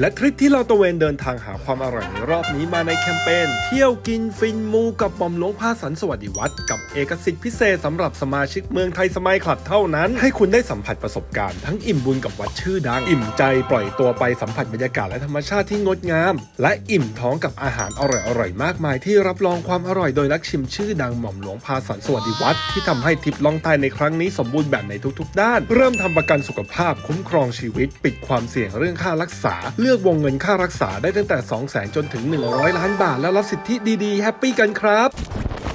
และทริปที่เราตะเวนเดินทางหาความอร่อยในรอบนี้มาในแคมเปญเที่ยวกินฟินมูกับหม่อมหลวงพาสันสวัสดิวัตรกับเอกสิทธิ์พิเศษสำหรับสมาชิกเมืองไทยสมัยคลับเท่านั้น ให้คุณได้สัมผัสประสบการณ์ทั้งอิ่มบุญกับวัดชื่อดัง อิ่มใจปล่อยตัวไปสัมผัสบรรยากาศและธรรมชาติที่งดงาม และอิ่มท้องกับอาหารอร่อยๆมากมาย ที่รับรองความอร่อยโดยนักชิมชื่อดังหม่อมหลวงพาสันสวัสดิวัตรที่ทำให้ทริปล่องใต้ในครั้งนี้สมบูรณ์แบบในทุก ๆ ด้าน เริ่มทำประกันสุขภาพคุ้มครองชีวิต ปิดความเสี่ยงเรื่องค่ารักษาเลือกวงเงินค่ารักษาได้ตั้งแต่ 2 0 0แสนจนถึง 100 ล้านบาท แล้วรับสิทธิดีๆ แฮปปี้กันครับ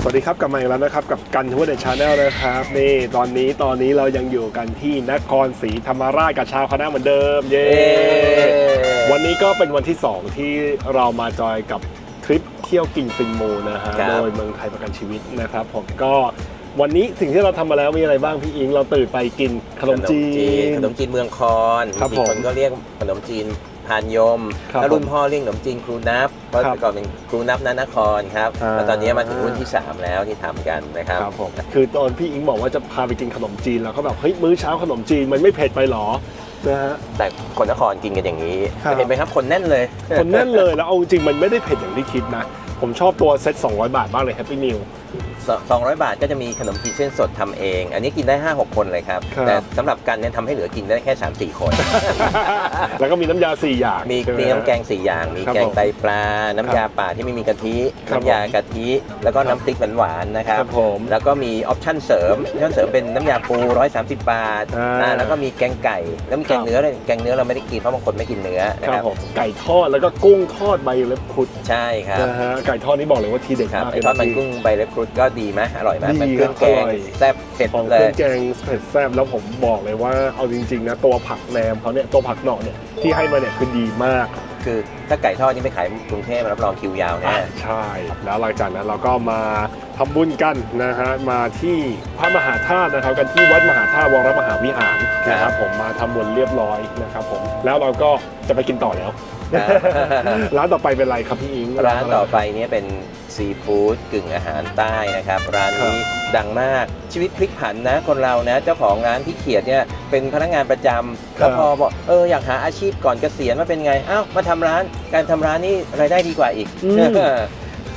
สวัสดีครับกลับมาอีกแล้วนะครับ กับกันทัวร์เดชาแนลนะครับนี่ตอนนี้ตอนนี้เรายังอยู่กันที่นครศรีธรรมราชกับชาวคณะเหมือนเดิม เย้วันนี้ก็เป็นวันที่ 2 ที่เรามาจอยกับทริปเที่ยวกินฟินโมนะฮะครับ โดยเมืองไทยประกันชีวิตนะครับผมก็วันนี้สิ่งที่เราทำมาแล้วมีอะไรบ้างพี่อิงเราตื่นไปกินขนมจีน ขนมจีนเมืองคอนครับมีผมคนก็เรียกขนมจีน พานยมแล้วรุ่นพ่อเรียกขนมจีนครูนับเพราะแต่ก่อนเป็นครูนับนานครครับแล้วตอนนี้มาถึงรุ่นที่ 3 แล้วที่ทำกันนะครับคือตอนพี่อิงบอกว่าจะพาไปกินขนมจีนแล้วเขาแบบเฮ้ยมื้อเช้าขนมจีนมันไม่เผ็ดไปหรอนะฮะ แต่คนนครกินกันอย่างนี้เห็นไหมครับคนแน่นเลย คนแน่นเลยแล้วเอาจริงมันไม่ได้เผ็ดอย่างที่คิดนะ ผมชอบตัวเซ็ต200 บาทมากเลยแฮปปี้นิว 200 บาทก็จะมีขนมจีนเส้นสดทำเอง อันนี้กินได้ 5 6 คนเลยครับรบแต่สำหรับกันเนี่ยทำให้เหลือกินได้แค่ 3 4 คน แล้วก็มีน้ำยา 4 อย่างมีใช่ไหมน้ำแกง 4 อย่าง มีแกงไตปลา น้ำยาป่าที่ไม่มีกะทิน้ำยากะทิ แล้วก็น้ำพริกหวานๆนะครัครบแล้วก็มีออปชั่นเสริมออปชั่นเสริมเป็นน้ำยาปู 130 บาทอ่า อ่าแล้วก็มีแกงไก่ แล้วมีแกงเนื้อด้ยแกงเนื้อเราไม่ได้กินเพราะบางคนไม่กินเนื้อนะครับไก่ทอดแล้วก็กุ้งทอดใบเล็บครุดใช่ครับไก่ทอดนี่บอกเลยว่าทีเด็ดมากไอเลยทอดมันพี่ กุ้งใบเล็บครุฑก็ดีไหมอร่อยไหมดีมันเครื่องแกงอร่อย แซ่บเผ็ดของเลเครื่อยงแกงเผ็ดแซ่บแล้วผมบอกเลยว่าเอาจริงๆนะตัวผักแหนมเขาเนี่ยตัวผักหน่อเนี่ยที่ให้มาเนี่ยคือดีมากคือถ้าไก่ทอดนี่ไปขายกรุงเทพรับรองคิวยาวแน่ อะใช่ แล้วหลังจากนั้นเราก็มาทำบุญกันนะฮะมาที่พระมหาธาตุนะครับกันที่วัดมหาธาตุวรมหาวิหารนะครับผมมาทำบุญเรียบร้อยนะครับผมแล้วเราก็ จะไปกินต่อแล้ว ร้านต่อไปเป็นอะไรครับพี่อิงร้านต่อไปเนี่ยเป็นซีฟู้ดกึ่งอาหารใต้นะครับ ร้านนี้ดังมากชีวิตพลิกผันนะคนเรานะ เจ้าของร้านที่เขียดเนี่ยเป็นพนักงานประจำแล้วพอบอกเอออยากหาอาชีพก่อนเกษียณมาเป็นไงอ้าวมาทำร้านการทำร้านนี่รายได้ดีกว่าอีกอืมค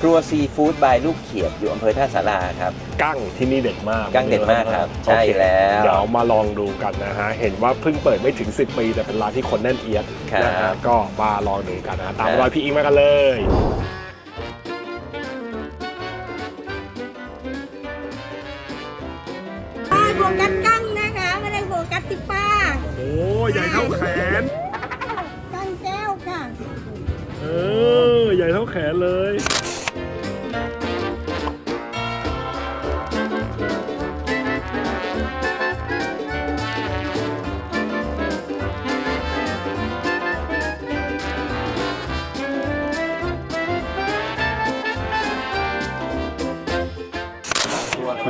รัวซีฟู้ดบายลูกเขียดอยู่อำเภอท่าสาราครับ กั้งที่นี่เด็ดมากกั้งเด็ดมากครับใช่โอเแล้ว เดี๋ยวมาลองดูกันนะฮะ เห็นว่าเพิ่งเปิดไม่ถึง 10 ปีแต่เป็นร้านที่คนแน่นเอียดครับนะฮะก็มาลองดูกันนะฮะตามครับรอยพี่อิงมากันเลยป้าโฟกัสกั้งนะคะไม่ได้โฟกัสที่ป้า โอ้ใหญ่เท่าแขนกั้งแก้วค่ะ เออ ใหญ่เท่าแขนเลย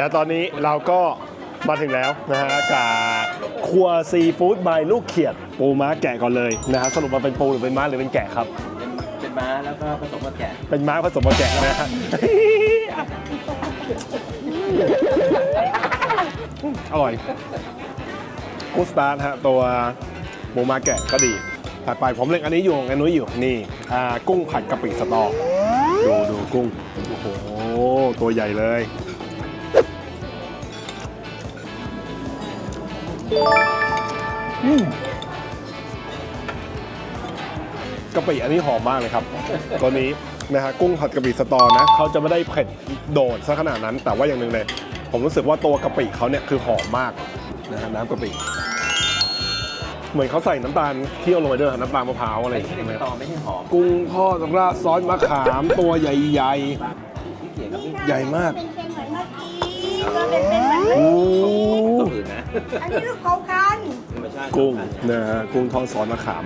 และตอนนี้เราก็มาถึงแล้วนะฮะกับครัวซีฟู้ดบายลูกเขียด ปูม้าแกะก่อนเลยนะฮะสรุปมาเป็นปูหรือเป็นม้าหรือเป็นแกะครับเป็นม้าแล้วก็ผสมกับแกะเป็นม้าผสมกับแกะนะฮะ อร่อยกูสตาร์ทฮะตัวหมูมาแกะก็ดีถัดไปผมเล็งอันนี้อยู่อันนู้นอยู่นี่อ่ากุ้งผัดกะปิสตอดูดูกุ้งโอ้โหตัวใหญ่เลย อืมกะปิอันนี้หอมมากเลยครับ ตัวนี้นะฮะกุ้งผัดกะปิสตอนะเขาจะไม่ได้เผ็ดโดดซะขนาดนั้น แต่ว่าอย่างหนึ่งเลย ผมรู้สึกว่าตัวกะปิเขาเนี่ยคือหอมมากนะฮะน้ำกะปิเหมือนเขาใส่น้ำตาลเคี่ยวลงไปด้วยน้ำตาลมะพร้าวอะไรอย่างไม่เงี้ยใช่ตอไม่ใช่หอมกุ้งทอดราดซอสมะขามตัวใหญ่ที่เขียนกับใหญ่มาก เป็นเป็นเหมือนเมื่อกี้ก็เป็นเป็นแบบๆโอ้ตัว อื่นนะอันนี้ลูกเขาคันธรรมชาติกุ้งนะฮะกุ้งทอดซอสมะขาม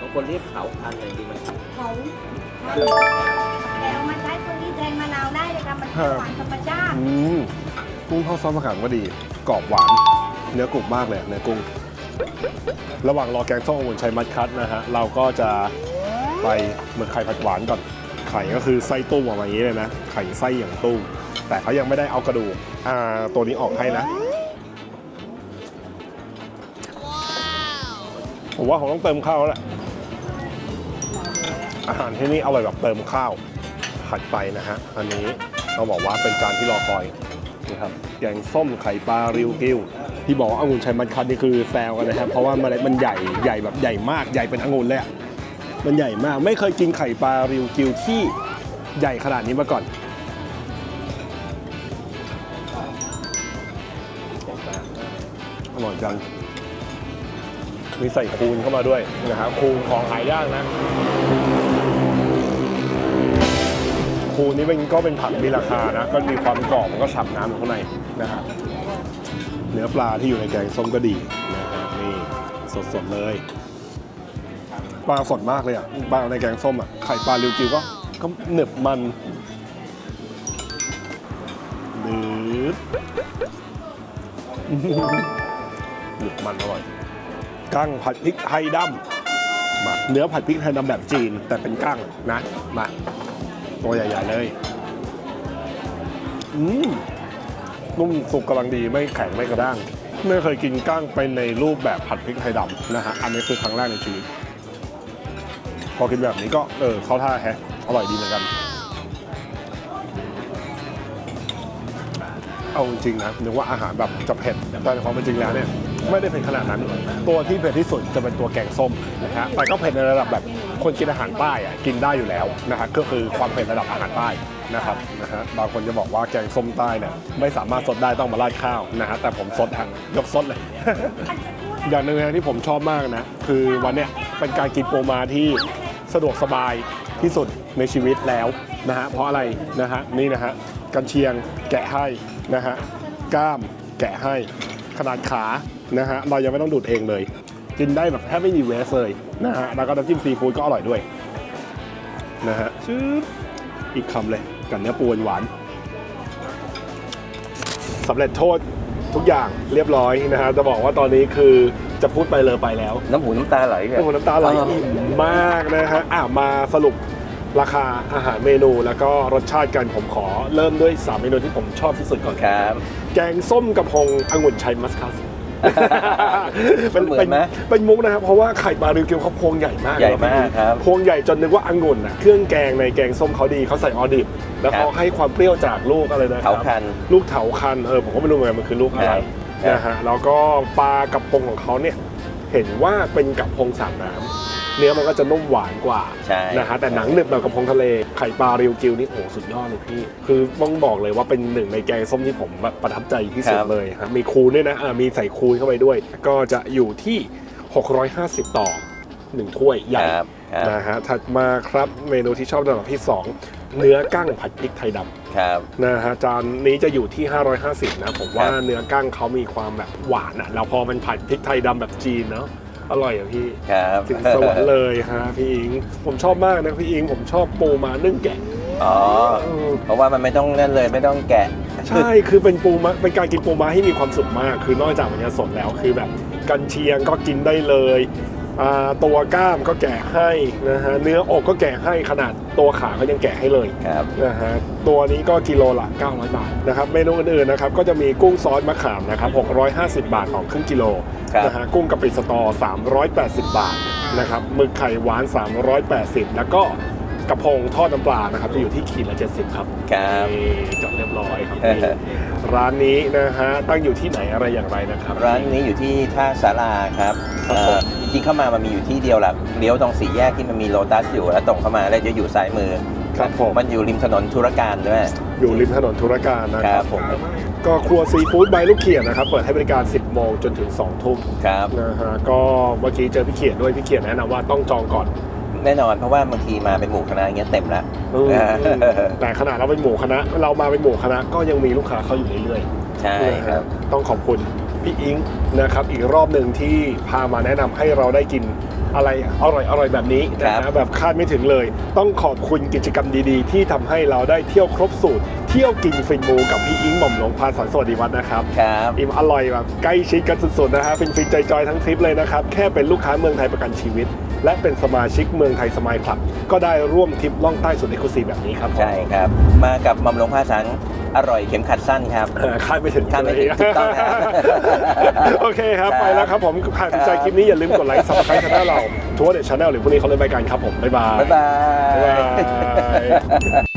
บางคนเรียกเขาพันธุ์อะไรจริงมันเขาแต่เอามาใช้ตัวนี้แทนมะนาวได้เลยค่ะมันเป็นหวานธรรมชาติอืมกุ้งทอดซอสมะขามก็ดี กรอบหวาน เนื้อกรุบมากเลยเนื้อกุ้ง ระหว่างรอแกงส้มองุ่นชัยมัดคัดนะฮะ เราก็จะไปเหมือนไข่ผัดหวานก่อน ไข่ก็คือไส้ตุ้มออกมาอย่างนี้เลยนะ ไข่ไส้อย่างตุ้ม แต่เขายังไม่ได้เอากระดูกอ่าตัวนี้ออกให้นะ ผมว่าผมต้องเติมข้าวแล้วแหละอาหารที่นี่อร่อยแบบเติมข้าวผัดไปนะฮะ อันนี้ต้องบอกว่าเป็นจานที่รอคอยนะครับแกงส้มไข่ปลาริวกิวที่บอกว่าองุ่นชัยมันคันนี่คือแซวกันนะครับ เพราะว่ามันมันใหญ่ใหญ่แบบใหญ่มากใหญ่เป็นองุ่นเลยอะมันใหญ่มาก ไม่เคยกินไข่ปลาริวกิวที่ใหญ่ขนาดนี้มาก่อนอร่อยจัง มีใส่คูณเข้ามาด้วยนะครับคูณของหายากนะ คูณนี้เป็นก็เป็นผักมีราคานะ ก็มีความกรอบมันก็ฉ่ำน้ำข้างในนะครับเนื้อปลาที่อยู่ในแกงส้มก็ดีนะฮะนี่สดๆเลยปลาสดมากเลยอะปลาในแกงส้มอะไข่ปลาริวกิวก็ก็หนึบมันดืดหนึบมันอร่อย กั้งผัดพริกไทยดำมาเนื้อผัดพริกไทยดำแบบจีน แต่เป็นกั้งนะมาตัวใหญ่ๆเลยอืมนุ่มสุกกำลังดีไม่แข็งไม่กระด้าง ไม่เคยกินกั้งไปในรูปแบบผัดพริกไทยดำนะฮะอันนี้คือครั้งแรกในชีวิตพอกินแบบนี้ก็เออเข้าท่าแฮะอร่อยดีเหมือนกัน เอาจริงนะนึกว่าอาหารแบบจะเผ็ดแต่ในความเป็นจริงแล้วเนี่ยไม่ได้เผ็ดขนาดนั้น ตัวที่เผ็ดที่สุดจะเป็นตัวแกงส้มนะฮะแต่ก็เผ็ดในระดับแบบคนกินอาหารใต้อะกินได้อยู่แล้วนะฮะก็คือความเผ็ดระดับอาหารใต้นะครับนะฮะบางคนจะบอกว่าแกงส้มใต้เนี่ยไม่สามารถสดได้ต้องมาราดข้าวนะฮะแต่ผมสดฮะยกสดเลย อย่างหนึ่งที่ผมชอบมากนะ คือวันเนี้ยเป็นการกินโปรมาที่สะดวกสบายที่สุดในชีวิตแล้วนะฮะเพราะอะไรนะฮะนี่นะฮะกันเชียงแกะให้นะฮะกล้ามแกะให้ขนาดขานะฮะเรายังไม่ต้องดูดเองเลย กินได้แบบแทบไม่มีเวสเลยนะฮะแล้วก็น้ำจิ้มซีฟู้ดก็อร่อยด้วยนะฮะชืบอีกคำเลยกับเนื้อปูหวานๆสำเร็จโทษทุกอย่างเรียบร้อยนะฮะจะบอกว่าตอนนี้คือจะพูดไปเลยไปแล้ว น้ำหูน้ำตาไหลเลยโอ้โหน้ำตาไหลอิ่มมากนะฮะอะมาสรุป ราคาอาหารเมนู แล้วก็รสชาติกันผมขอเริ่มด้วย 3 เมนูที่ผมชอบที่สุดก่อนครับ แกงส้มกระพงองุ่นชัยมัสคัสมันเหมือนไหมเป็นมุกนะครับ เพราะว่าไข่ปลาริวกิวเขาพวงใหญ่มากใหญ่มากครับพวงใหญ่จนนึกว่าองุ่นอะเครื่องแกงในแกงส้มเขาดีเขาใส่ออดิบ แล้วเขาครับให้ความเปรี้ยวจากลูกอะไรนะครัเถาคันลูกเถาคันเออผมก็ไม่รู้เหมือนกันมันคือลูกอะไรครับนะฮะแล้วก็ปลากระพงของเขาเนี่ยเห็นว่าเป็นกระพงสามน้ำ เนื้อมันก็จะนุ่มหวานกว่าใช่นะฮะแต่หนังหนึบแบบกระพงทะเลไข่ปลาริวกิวนี่โอ้โหสุดยอดเลยพี่ คือต้องบอกเลยว่าเป็นหนึ่งในแกงส้มที่ผมแบบประทับใจที่สุดครับ เลยฮะมีคูณด้วยนะอ่ามีใส่คูณเข้าไปด้วย ก็จะอยู่ที่ 650 ต่อหนึ่งถ้วยใหญ่ครับครับนะฮะถัดมาครับเมนูที่ชอบระดับที่2เนื้อกั้งผัดพริกไทยดำ ครับ นะฮะจานนี้จะอยู่ที่ 550 นะ ผมว่าครับ เนื้อกั้งเขามีความแบบหวานอะแล้วพอมันผัดพริกไทยดำแบบจีนเนาะ อร่อยอะพี่ ครับ ถึงสวรรค์เลยฮะพี่อิง ผมชอบมากนะพี่อิง ผมชอบปูมานึ่งแกะอ๋อเออเพราะว่ามันไม่ต้องนั่นเลยไม่ต้องแกะ ใช่ คือเป็นปูมาเป็นการกินปูมาให้มีความสุขมาก คือนอกจากมันจะสดแล้วคือแบบกันเชียงก็กินได้เลยอ่าตัวกล้ามก็แกะให้นะฮะเนื้ออกก็แกะให้ขนาดตัวขาก็ยังแกะให้เลยครับนะฮะ ตัวนี้ก็กิโลละ 900 บาทนะครับเมนูอื่นๆนะครับก็จะมีกุ้งซอสมะขามนะครับ650 บาทต่อครึ่งกิโลครับนะฮะกุ้งกะปิสตอ 380 บาทนะครับหมึกไข่หวาน 380 แล้วก็กระพงทอดน้ำปลานะครับจะอยู่ที่ขีดละ 70 ครับครับนี่จดเรียบร้อยครับนี่ ร้านนี้นะฮะตั้งอยู่ที่ไหนอะไรอย่างไรนะครับ ร้านนี้อยู่ที่ท่าสาราครับครับเอ่ผอมจริงๆเข้ามามันมีอยู่ที่เดียวแหละเลี้ยวตรงสี่แยกที่มันมีโลตัสอยู่แล้วตรงเข้ามาแล้วจะอยู่ซ้ายมือ ครับผม มันอยู่ริมถนนธุรการด้วย อยู่ริมถนนธุรการนะคครัรับบผม ก็ครัวซีฟู้ดใบลูกเขียดนะครับ เปิดให้บริการ 10 โมงจนถึง 2 ทุ่มครับ นะฮะก็เมื่อกี้เจอพี่เขียดด้วยพี่เขียดแนะนำว่าต้องจองก่อนแน่นอนเพราะว่าบางทีมาเป็นหมู่คณะอย่างเงี้ยเต็มแล้วอืมแต่ขนาดเราเป็นหมู่คณะ เรามาเป็นหมู่คณะก็ยังมีลูกค้าเข้าอยู่เรื่อยใช่ๆนะคฮะรับต้องขอบคุณพี่อิงนะครับ อีกรอบหนึ่งที่พามาแนะนำให้เราได้กิน อะไรอร่อยอร่อยแบบนี้นะครัฮะบแบบคาดไม่ถึงเลย ต้องขอบคุณกิจกรรมดีๆ ที่ทำให้เราได้เที่ยวครบสูตร เที่ยวกินฟินมูกับพี่อิงหม่อมหลวงพาสันสวัสดีวัฒน์นะครับครับอิ่มอร่อยแบบใกล้ชิดกันสุดๆนะฮะฟินฟินๆจอยๆทั้งทริปเลยนะครับแค่เป็นลูกค้าเมืองไทยประกันชีวิต และเป็นสมาชิกเมืองไทยสมายคลับ ก็ได้ร่วมทริปล่องใต้สุดเอกลุศิแบบนี้ครับใช่ครับ มากับหม่อมหลวงพาสังอร่อยเข็มขัดสั้นครับเออคาดไม่ถึงคาดไม่ถึงเลยถูกต้องครับโอเคครับครับไปแล้วครับผมหากถูกใจคลิปนี้อย่าลืมกดไลค์ซับสไครต์ช anel เราทัวร์เด็ดชาแนลหรือพวกนี้เขาเลยไปกันครับผม บ๊ายบาย บ๊ายบาบ๊ายบายย